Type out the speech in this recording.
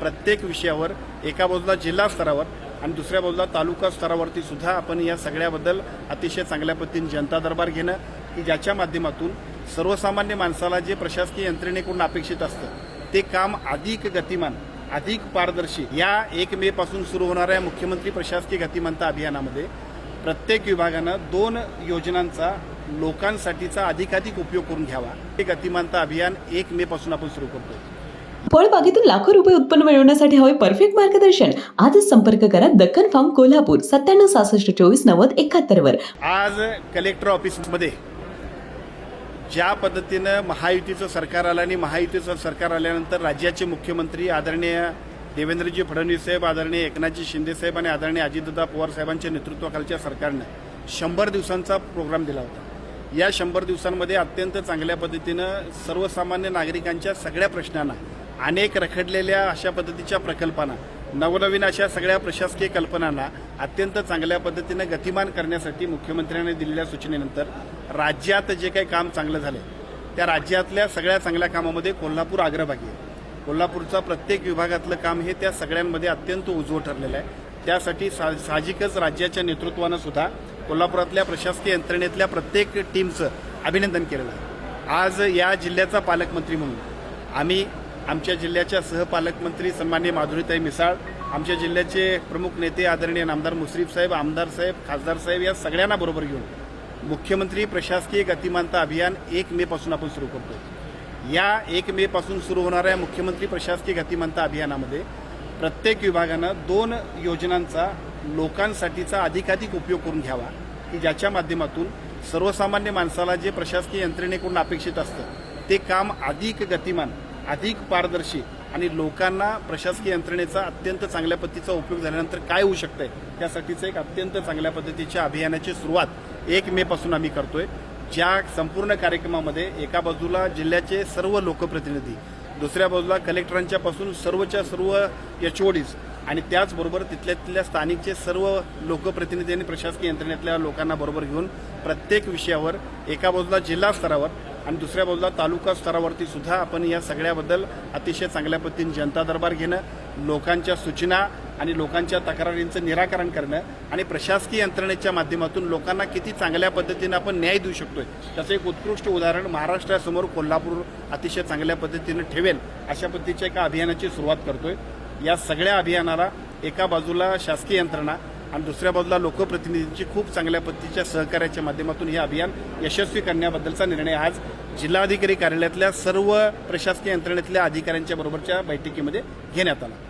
प्रत्येक विषयावर एका बाजूला जिल्हा स्तरावर आणि दुसऱ्या बाजूला तालुका स्तरावरती सुद्धा आपण या सगळ्याबद्दल अतिशय चांगल्या पद्धतीने जनता दरबार घेणं की ज्याच्या माध्यमातून सर्वसामान्य माणसाला जे प्रशासकीय यंत्रणेकडून अपेक्षित असतं ते काम अधिक गतिमान अधिक पारदर्शी या एक मे पासून सुरू होणाऱ्या मुख्यमंत्री प्रशासकीय गतिमानता अभियानामध्ये प्रत्येक विभागानं दोन योजनांचा लोकांसाठीचा अधिकाधिक उपयोग करून घ्यावा. हे गतिमानता अभियान एक मे पासून आपण सुरू करतो फळबागेतून लाखो रुपये उत्पन्न मिळवण्यासाठी हवे परफेक्ट मार्गदर्शन. आजच संपर्क करा दक्कन फार्म कोल्हापूर सत्त्याण्णव सहासष्ट चोवीस नव्वद एकाहत्तर वर. आज कलेक्टर ऑफिसमध्ये ज्या पद्धतीनं महायुतीचं सरकार आलं आणि महायुतीचं सरकार आल्यानंतर राज्याचे मुख्यमंत्री आदरणीय देवेंद्रजी फडणवीस साहेब आदरणीय एकनाथजी शिंदे साहेब आणि आदरणीय अजितदादा पवार साहेबांच्या नेतृत्वाखालच्या सरकारनं शंभर दिवसांचा प्रोग्राम दिला होता. या शंभर दिवसांमध्ये अत्यंत चांगल्या पद्धतीनं सर्वसामान्य नागरिकांच्या सगळ्या प्रश्नांना अनेक रखडलेल्या अशा पद्धतीच्या प्रकल्पांना नवनवीन अशा सगळ्या प्रशासकीय कल्पनांना अत्यंत चांगल्या पद्धतीनं गतिमान करण्यासाठी मुख्यमंत्र्यांनी दिलेल्या सूचनेनंतर राज्यात जे काही काम चांगलं झालं त्या राज्यातल्या सगळ्या चांगल्या कामामध्ये कोल्हापूर अग्रभागी आहे. कोल्हापूरचा प्रत्येक विभागातलं काम हे त्या सगळ्यांमध्ये अत्यंत उजवं ठरलेलं आहे. त्यासाठी सा साहजिकच राज्याच्या नेतृत्वानं सुद्धा कोल्हापुरातल्या प्रशासकीय यंत्रणेतल्या प्रत्येक टीमचं अभिनंदन केलेलं आहे. आज या जिल्ह्याचा पालकमंत्री म्हणून आम्ही आमच्या जिल्ह्याच्या सहपालकमंत्री सन्मान्य माधुरीताई मिसाळ आमच्या जिल्ह्याचे प्रमुख नेते आदरणीय नामदार मुश्रीफ साहेब आमदार साहेब खासदार साहेब या सगळ्यांना बरोबर घेऊन मुख्यमंत्री प्रशासकीय गतिमानता अभियान एक मे पासून आपण सुरू करतो या एक मे पासून सुरू होणाऱ्या मुख्यमंत्री प्रशासकीय गतिमानता अभियानामध्ये प्रत्येक विभागानं दोन योजनांचा लोकांसाठीचा अधिकाधिक उपयोग करून घ्यावा की ज्याच्या माध्यमातून सर्वसामान्य माणसाला जे प्रशासकीय यंत्रणेकडून अपेक्षित असतं ते काम अधिक गतिमान अधिक पारदर्शी आणि लोकांना प्रशासकीय यंत्रणेचा अत्यंत चांगल्या पद्धतीचा उपयोग झाल्यानंतर काय होऊ शकतंय त्यासाठीचं एक अत्यंत चांगल्या पद्धतीच्या अभियानाची सुरुवात एक मे पासून आम्ही करतोय. ज्या संपूर्ण कार्यक्रमामध्ये एका बाजूला जिल्ह्याचे सर्व लोकप्रतिनिधी दुसऱ्या बाजूला कलेक्टरांच्या पासून सर्वच्या सर्व एच आणि त्याचबरोबर तिथल्या तिथल्या स्थानिकचे सर्व लोकप्रतिनिधी आणि प्रशासकीय यंत्रणेतल्या लोकांना बरोबर घेऊन प्रत्येक विषयावर एका बाजूला जिल्हा स्तरावर आणि दुसऱ्या बाजूला तालुका स्तरावरती सुद्धा आपण या सगळ्याबद्दल अतिशय चांगल्या पद्धतीने जनता दरबार घेणं लोकांच्या सूचना आणि लोकांच्या तक्रारींचं निराकरण करणं आणि प्रशासकीय यंत्रणेच्या माध्यमातून लोकांना किती चांगल्या पद्धतीनं आपण न्याय देऊ शकतोय त्याचं एक उत्कृष्ट उदाहरण महाराष्ट्रासमोर कोल्हापूर अतिशय चांगल्या पद्धतीनं ठेवेल अशा पद्धतीच्या एका अभियानाची सुरुवात करतोय. या सगळ्या अभियानाला एका बाजूला शासकीय यंत्रणा आणि दुसऱ्या बाजूला लोकप्रतिनिधींची खूप चांगल्या पद्धतीच्या सहकार्याच्या माध्यमातून हे अभियान यशस्वी करण्याबद्दलचा निर्णय आज जिल्हाधिकारी कार्यालयातल्या सर्व प्रशासकीय यंत्रणेतल्या अधिकाऱ्यांच्या बरोबरच्या बैठकीमध्ये घेण्यात आला.